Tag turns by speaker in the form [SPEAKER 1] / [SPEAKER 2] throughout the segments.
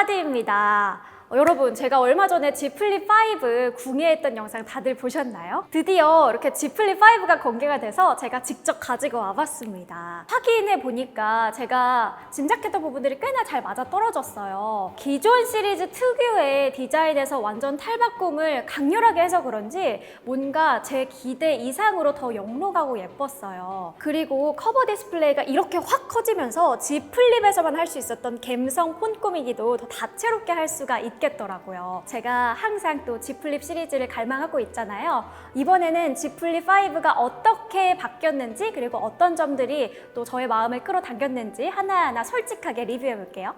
[SPEAKER 1] 하디입니다. 어, 여러분, 제가 얼마 전에 G 플립 5 궁예했던 영상 다들 보셨나요? 드디어 이렇게 G 플립 5가 공개가 돼서 제가 직접 가지고 와봤습니다. 확인해 보니까 제가 짐작했던 부분들이 꽤나 잘 맞아 떨어졌어요. 기존 시리즈 특유의 디자인에서 완전 탈바꿈을 강렬하게 해서 그런지 뭔가 제 기대 이상으로 더 영록하고 예뻤어요. 그리고 커버 디스플레이가 이렇게 확 커지면서 G 플립에서만 할 수 있었던 갬성 폰 꾸미기도 더 다채롭게 할 수가 있 겠더라고요. 제가 항상 또 G 플립 시리즈를 갈망하고 있잖아요. 이번에는 G 플립 5가 어떻게 바뀌었는지 그리고 어떤 점들이 또 저의 마음을 끌어당겼는지 하나하나 솔직하게 리뷰해 볼게요.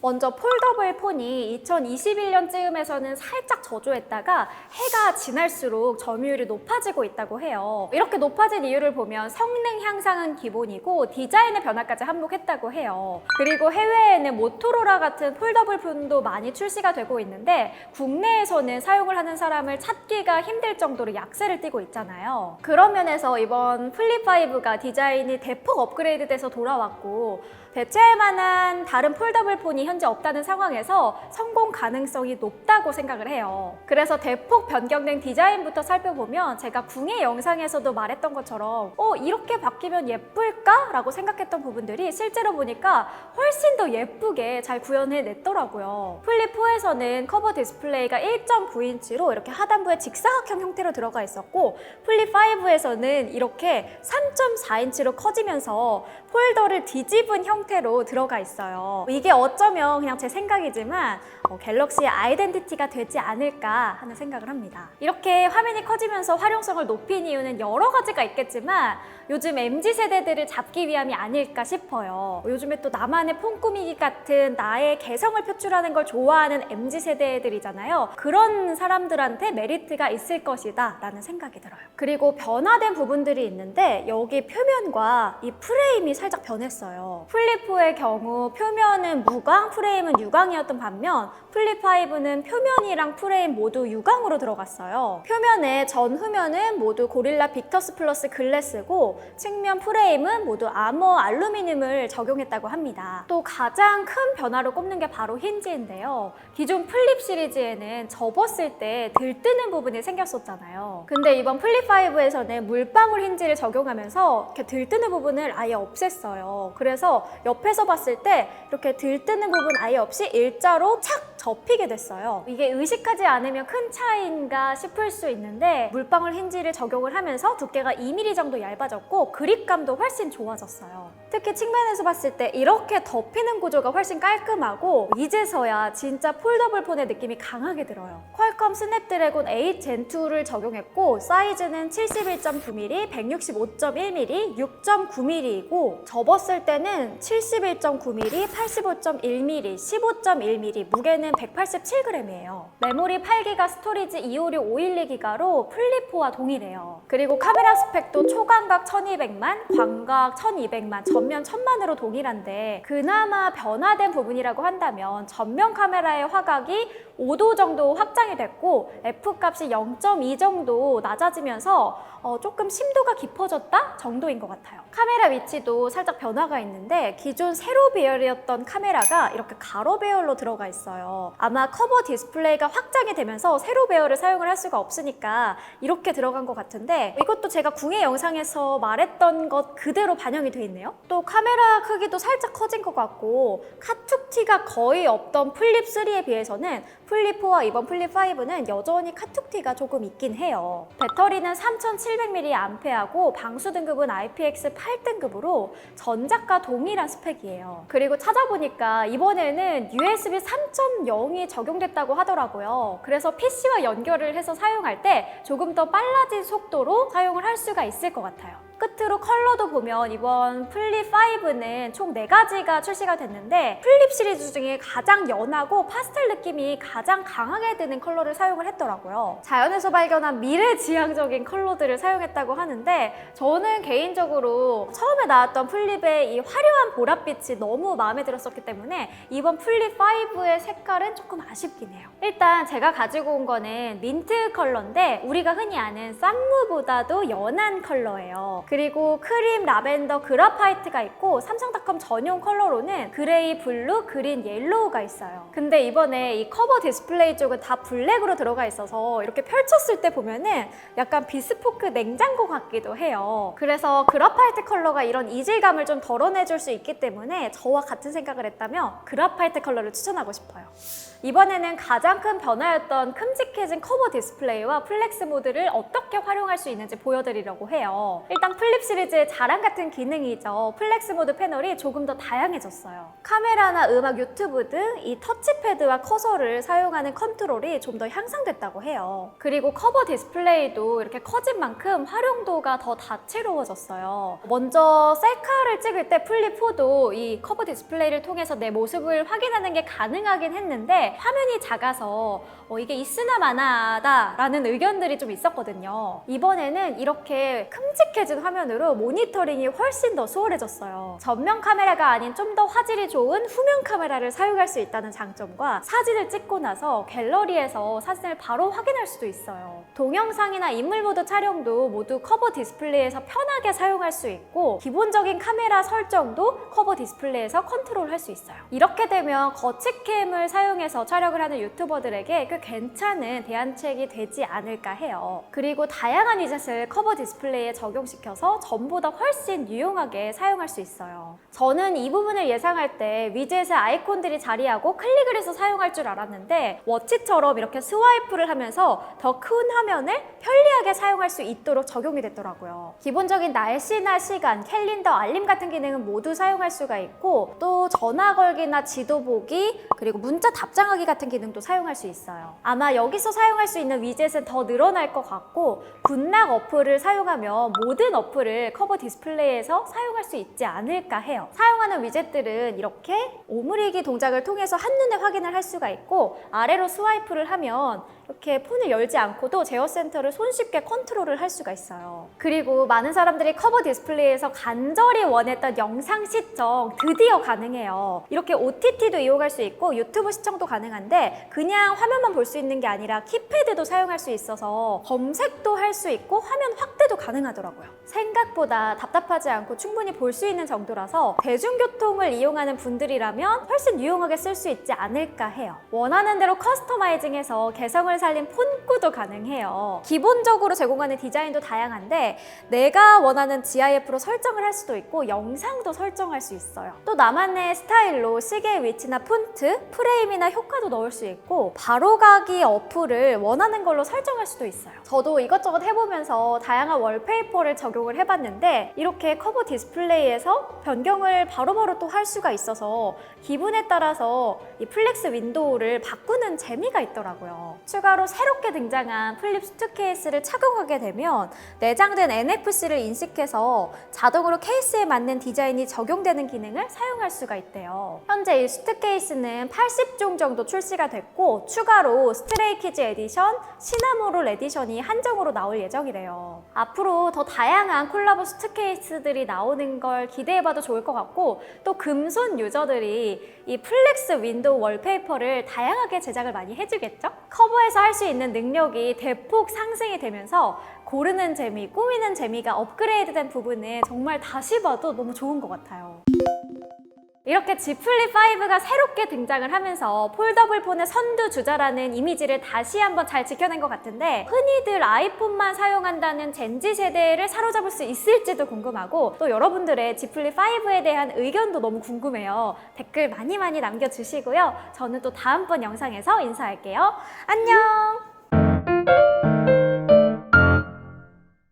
[SPEAKER 1] 먼저 폴더블 폰이 2021년 쯤에서는 살짝 저조했다가 해가 지날수록 점유율이 높아지고 있다고 해요. 이렇게 높아진 이유를 보면 성능 향상은 기본이고 디자인의 변화까지 한몫했다고 해요. 그리고 해외에는 모토로라 같은 폴더블 폰도 많이 출시가 되고 있는데 국내에서는 사용을 하는 사람을 찾기가 힘들 정도로 약세를 띠고 있잖아요. 그런 면에서 이번 플립5가 디자인이 대폭 업그레이드돼서 돌아왔고 대체할 만한 다른 폴더블 폰이 현재 없다는 상황에서 성공 가능성이 높다고 생각을 해요. 그래서 대폭 변경된 디자인부터 살펴보면 제가 궁예 영상에서도 말했던 것처럼 어, 이렇게 바뀌면 예쁠까? 라고 생각했던 부분들이 실제로 보니까 훨씬 더 예쁘게 잘 구현해냈더라고요. 플립4에서는 커버 디스플레이가 1.9인치로 이렇게 하단부에 직사각형 형태로 들어가 있었고 플립5에서는 이렇게 3.4인치로 커지면서 폴더를 뒤집은 형태로 들어가 있어요. 이게 어쩌면 그냥 제 생각이지만 어, 갤럭시의 아이덴티티가 되지 않을까 하는 생각을 합니다. 이렇게 화면이 커지면서 활용성을 높인 이유는 여러 가지가 있겠지만 요즘 MZ 세대들을 잡기 위함이 아닐까 싶어요. 요즘에 또 나만의 폰 꾸미기 같은 나의 개성을 표출하는 걸 좋아하는 MZ 세대들이잖아요. 그런 사람들한테 메리트가 있을 것이다 라는 생각이 들어요. 그리고 변화된 부분들이 있는데 여기 표면과 이 프레임이 살짝 변했어요. 플립4의 경우 표면은 무광, 프레임은 유광이었던 반면 플립5는 표면이랑 프레임 모두 유광으로 들어갔어요. 표면의 전 후면은 모두 고릴라 빅터스 플러스 글래스고 측면 프레임은 모두 아머 알루미늄을 적용했다고 합니다. 또 가장 큰 변화로 꼽는 게 바로 힌지인데요. 기존 플립 시리즈에는 접었을 때 들뜨는 부분이 생겼었잖아요. 근데 이번 플립5에서는 물방울 힌지를 적용하면서 이렇게 들뜨는 부분을 아예 없앴어요. 그래서 옆에서 봤을 때 이렇게 들뜨는 부분 아예 없이 일자로 착 접히게 됐어요. 이게 의식하지 않으면 큰 차이인가 싶을 수 있는데 물방울 힌지를 적용을 하면서 두께가 2mm 정도 얇아졌고 그립감도 훨씬 좋아졌어요. 특히 측면에서 봤을 때 이렇게 덮이는 구조가 훨씬 깔끔하고 이제서야 진짜 폴더블 폰의 느낌이 강하게 들어요. 퀄컴 스냅드래곤 8 젠2를 적용했고 사이즈는 71.9mm, 165.1mm, 6.9mm이고 접었을 때는 71.9mm, 85.1mm, 15.1mm, 무게는 187g이에요. 메모리 8기가, 스토리지 256, 512기가로 플립4와 동일해요. 그리고 카메라 스펙도 초광각 1200만, 광각 1200만, 전면 1000만으로 동일한데 그나마 변화된 부분이라고 한다면 전면 카메라의 화각이 5도 정도 확장이 됐고 F값이 0.2 정도 낮아지면서 어, 조금 심도가 깊어졌다 정도인 것 같아요. 카메라 위치도 살짝 변화가 있는데 기존 세로 배열이었던 카메라가 이렇게 가로 배열로 들어가 있어요. 아마 커버 디스플레이가 확장이 되면서 세로 배열을 사용을 할 수가 없으니까 이렇게 들어간 것 같은데 이것도 제가 궁예 영상에서 말했던 것 그대로 반영이 돼 있네요. 또 카메라 크기도 살짝 커진 것 같고 카툭티가 거의 없던 플립 3에 비해서는 플립 4와 이번 플립 5는 여전히 카툭티가 조금 있긴 해요. 배터리는 3700mAh고 방수 등급은 IPX 8등급으로 전작과 동일한 스펙이에요. 그리고 찾아보니까 이번에는 USB 3.0이 적용됐다고 하더라고요. 그래서 PC와 연결을 해서 사용할 때 조금 더 빨라진 속도로 사용을 할 수가 있을 것 같아요. 끝으로 컬러도 보면 이번 플립 5는 총 4가지가 출시가 됐는데 플립 시리즈 중에 가장 연하고 파스텔 느낌이 가장 강하게 드는 컬러를 사용을 했더라고요. 자연에서 발견한 미래지향적인 컬러들을 사용했다고 하는데 저는 개인적으로 처음에 나왔던 플립의 이 화려한 보랏빛이 너무 마음에 들었었기 때문에 이번 플립 5의 색깔은 조금 아쉽긴 해요. 일단 제가 가지고 온 거는 민트 컬러인데 우리가 흔히 아는 쌈무보다도 연한 컬러예요. 그리고 크림, 라벤더, 그라파이트가 있고 삼성닷컴 전용 컬러로는 그레이, 블루, 그린, 옐로우가 있어요. 근데 이번에 이 커버 디스플레이 쪽은 다 블랙으로 들어가 있어서 이렇게 펼쳤을 때 보면은 약간 비스포크 냉장고 같기도 해요. 그래서 그라파이트 컬러가 이런 이질감을 좀 덜어내줄 수 있기 때문에 저와 같은 생각을 했다면 그라파이트 컬러를 추천하고 싶어요. 이번에는 가장 큰 변화였던 큼직해진 커버 디스플레이와 플렉스 모드를 어떻게 활용할 수 있는지 보여드리려고 해요. 일단 플립 시리즈의 자랑 같은 기능이죠. 플렉스 모드 패널이 조금 더 다양해졌어요. 카메라나 음악, 유튜브 등 이 터치패드와 커서를 사용하는 컨트롤이 좀 더 향상됐다고 해요. 그리고 커버 디스플레이도 이렇게 커진 만큼 활용도가 더 다채로워졌어요. 먼저 셀카를 찍을 때 플립 4도 이 커버 디스플레이를 통해서 내 모습을 확인하는 게 가능하긴 했는데 화면이 작아서 어, 이게 있으나 마나다라는 의견들이 좀 있었거든요. 이번에는 이렇게 큼직해진 화면으로 모니터링이 훨씬 더 수월해졌어요. 전면 카메라가 아닌 좀 더 화질이 좋은 후면 카메라를 사용할 수 있다는 장점과 사진을 찍고 나서 갤러리에서 사진을 바로 확인할 수도 있어요. 동영상이나 인물 모드 촬영도 모두 커버 디스플레이에서 편하게 사용할 수 있고 기본적인 카메라 설정도 커버 디스플레이에서 컨트롤할 수 있어요. 이렇게 되면 거치캠을 사용해서 촬영을 하는 유튜버들에게 꽤 괜찮은 대안책이 되지 않을까 해요. 그리고 다양한 위젯을 커버 디스플레이에 적용시켜서 전보다 훨씬 유용하게 사용할 수 있어요. 저는 이 부분을 예상할 때 위젯의 아이콘들이 자리하고 클릭을 해서 사용할 줄 알았는데 워치처럼 이렇게 스와이프를 하면서 더 큰 화면을 편리하게 사용할 수 있도록 적용이 됐더라고요. 기본적인 날씨나 시간, 캘린더, 알림 같은 기능은 모두 사용할 수가 있고 또 전화 걸기나 지도 보기 그리고 문자 답장하기 같은 기능도 사용할 수 있어요. 아마 여기서 사용할 수 있는 위젯은 더 늘어날 것 같고 굿락 어플을 사용하면 모든 어플을 커버 디스플레이에서 사용할 수 있지 않을까 해요. 사용하는 위젯들은 이렇게 오므리기 동작을 통해서 한눈에 확인을 할 수가 있고 아래로 스와이프를 하면 이렇게 폰을 열지 않고도 제어 센터를 손쉽게 컨트롤을 할 수가 있어요. 그리고 많은 사람들이 커버 디스플레이에서 간절히 원했던 영상 시청 드디어 가능해요. 이렇게 OTT도 이용할 수 있고 유튜브 시청도 가능한데 그냥 화면만 볼 수 있는 게 아니라 키패드도 사용할 수 있어서 검색도 할 수 있고 화면 확대도 가능하더라고요. 생각보다 답답하지 않고 충분히 볼 수 있는 정도라서 대중교통을 이용하는 분들이라면 훨씬 유용하게 쓸 수 있지 않을까 해요. 원하는 대로 커스터마이징해서 개성을 살린 폰구도 가능해요. 기본적으로 제공하는 디자인도 다양한데 내가 원하는 GIF로 설정을 할 수도 있고 영상도 설정할 수 있어요. 또 나만의 스타일로 시계의 위치나 폰트, 프레임 이나 효과도 넣을 수 있고 바로가기 어플을 원하는 걸로 설정할 수도 있어요. 저도 이것저것 해보면서 다양한 월페이퍼를 적용을 해봤는데 이렇게 커버 디스플레이에서 변경을 바로바로 또 할 수가 있어서 기분에 따라서 이 플렉스 윈도우를 바꾸는 재미가 있더라고요. 추가로 새롭게 등장한 플립 수트 케이스를 착용하게 되면 내장된 NFC를 인식해서 자동으로 케이스에 맞는 디자인이 적용되는 기능을 사용할 수가 있대요. 현재 이 수트 케이스는 80종 정도 출시가 됐고 추가로 스트레이키즈 에디션, 시나모롤 에디션이 한정으로 나올 예정이래요. 앞으로 더 다양한 콜라보 수트 케이스들이 나오는 걸 기대해봐도 좋을 것 같고 또 금손 유저들이 이 플렉스 윈도우 월페이퍼를 다양하게 제작을 많이 해주겠죠? 커버에서 할 수 있는 능력이 대폭 상승이 되면서 고르는 재미, 꾸미는 재미가 업그레이드된 부분은 정말 다시 봐도 너무 좋은 것 같아요. 이렇게 G 플립 5가 새롭게 등장을 하면서 폴더블 폰의 선두 주자라는 이미지를 다시 한번 잘 지켜낸 것 같은데 흔히들 아이폰만 사용한다는 젠지 세대를 사로잡을 수 있을지도 궁금하고 또 여러분들의 G 플립 5에 대한 의견도 너무 궁금해요. 댓글 많이 많이 남겨주시고요. 저는 또 다음번 영상에서 인사할게요. 안녕!